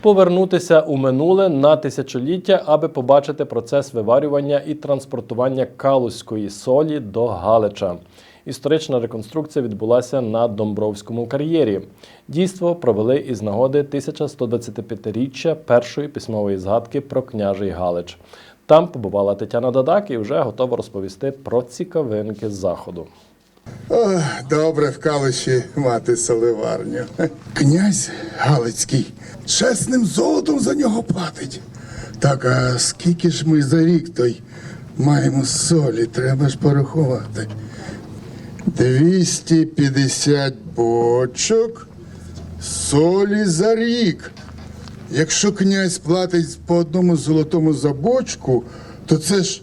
повернутися у минуле на тисячоліття, аби побачити процес виварювання і транспортування калузької солі до Галича. Історична реконструкція відбулася на Домбровському кар'єрі. Дійство провели із нагоди 1125-річчя першої письмової згадки про княжий Галич. Там побувала Тетяна Дадак і вже готова розповісти про цікавинки заходу. Ох, добре в Калиші мати соливарню. Князь Галицький чесним золотом за нього платить. Так, а скільки ж ми за рік той маємо солі, треба ж порахувати. 250 бочок солі за рік. Якщо князь платить по одному золотому за бочку, то це ж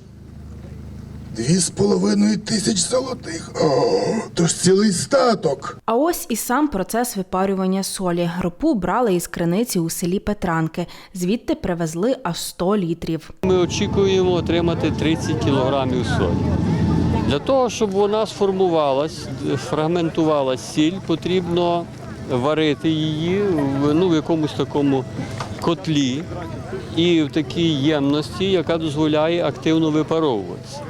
Дві з половиною тисяч золотих. О, то ж цілий статок. А ось і сам процес випарювання солі. Ропу брали із криниці у селі Петранки. Звідти привезли аж 100 літрів. Ми очікуємо отримати 30 кілограмів солі. Для того, щоб вона сформувалась, фрагментувалась сіль, потрібно варити її в, ну, в якомусь такому котлі і в такій ємності, яка дозволяє активно випаровуватися.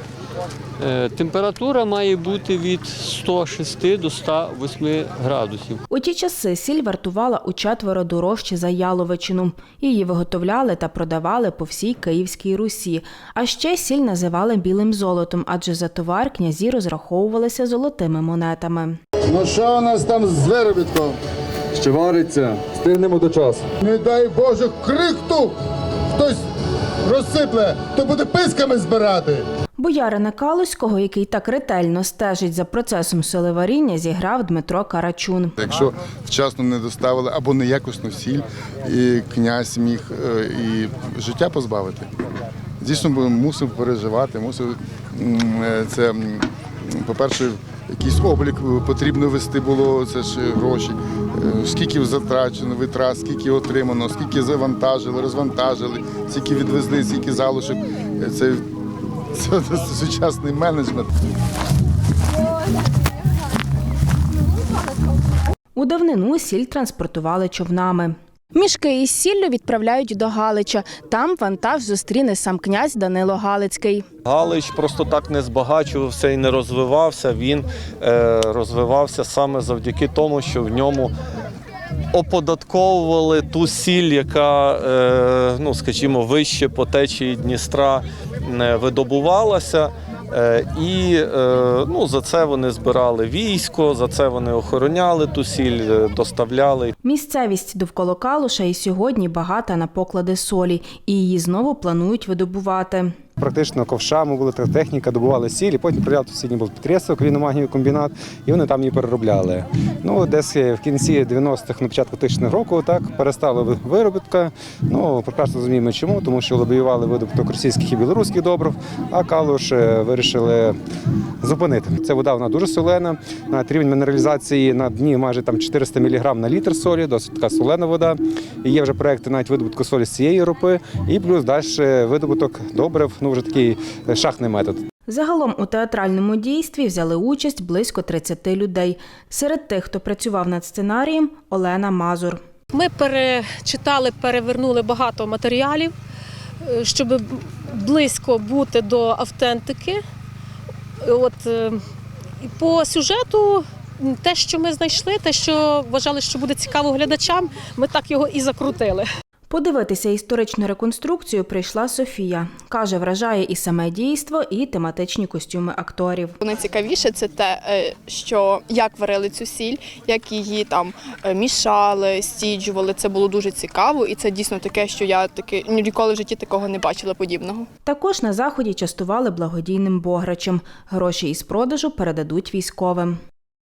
Е, Температура має бути від 106 до 108 градусів. У ті часи сіль вартувала у четверо дорожче за яловичину. Її виготовляли та продавали по всій Київській Русі. А ще сіль називали білим золотом, адже за товар князі розраховувалися золотими монетами. Ну що у нас там з виробітком? Ще вариться, стигнемо до часу. Не дай Боже, крихту! Хтось розсипле, то буде писками збирати. Боярина Калуського, який так ретельно стежить за процесом солеваріння, зіграв Дмитро Карачун. Якщо вчасно не доставили або неякісну сіль, і князь міг е, і життя позбавити. Дійсно, мусив переживати, мусив е, це, по-перше, якийсь облік потрібно вести було, це ж гроші. Е, Скільки затрачено витрат, скільки отримано, скільки завантажили, розвантажили, скільки відвезли, скільки залишок. Це, це сучасний менеджмент. У давнину сіль транспортували човнами. Мішки із сіллю відправляють до Галича. Там вантаж зустріне сам князь Данило Галицький. Галич просто так не збагачувався і не розвивався. Він е, розвивався саме завдяки тому, що в ньому оподатковували ту сіль, яка, е, ну скажімо, вище по течії Дністра е, видобувалася. Е, І ну, за це вони збирали військо, за це вони охороняли ту сіль, доставляли. Місцевість довкола Калуша і сьогодні багата на поклади солі, і її знову планують видобувати. Практично ковшами була техніка, добували сіль, і потім приляв сьогодні був підприємство, квіномагнію комбінат, і вони там її переробляли. Ну, десь в кінці 90-х, на початку 2000 року, так перестала виробітка. Ну, прекрасно розуміємо, чому, тому що лобіювали видобуток російських і білоруських добрив, а калуш е, вирішили зупинити. Ця вода вона дуже солена. Навіть рівень мінералізації на дні майже там 400 мг на літр солі, досить така солена вода. І є вже проекти навіть видобутку солі з цієї ропи, і плюс далі видобуток добрив, ну вже такий е, шахтний метод. Загалом у театральному дійстві взяли участь близько 30 людей. Серед тих, хто працював над сценарієм, Олена Мазур. Ми перечитали, перевернули багато матеріалів, е, щоб близько бути до автентики. От е, по сюжету, те, що ми знайшли, те, що вважали, що буде цікаво глядачам, ми так його і закрутили. Подивитися історичну реконструкцію прийшла Софія. Каже, вражає і саме дійство, і тематичні костюми акторів. Найцікавіше це те, е, що як варили цю сіль, як її там е, мішали, стіджували. Це було дуже цікаво, і це дійсно таке, що я таки ніколи в житті такого не бачила подібного. Також на заході частували благодійним бограчем. Гроші із продажу передадуть військовим.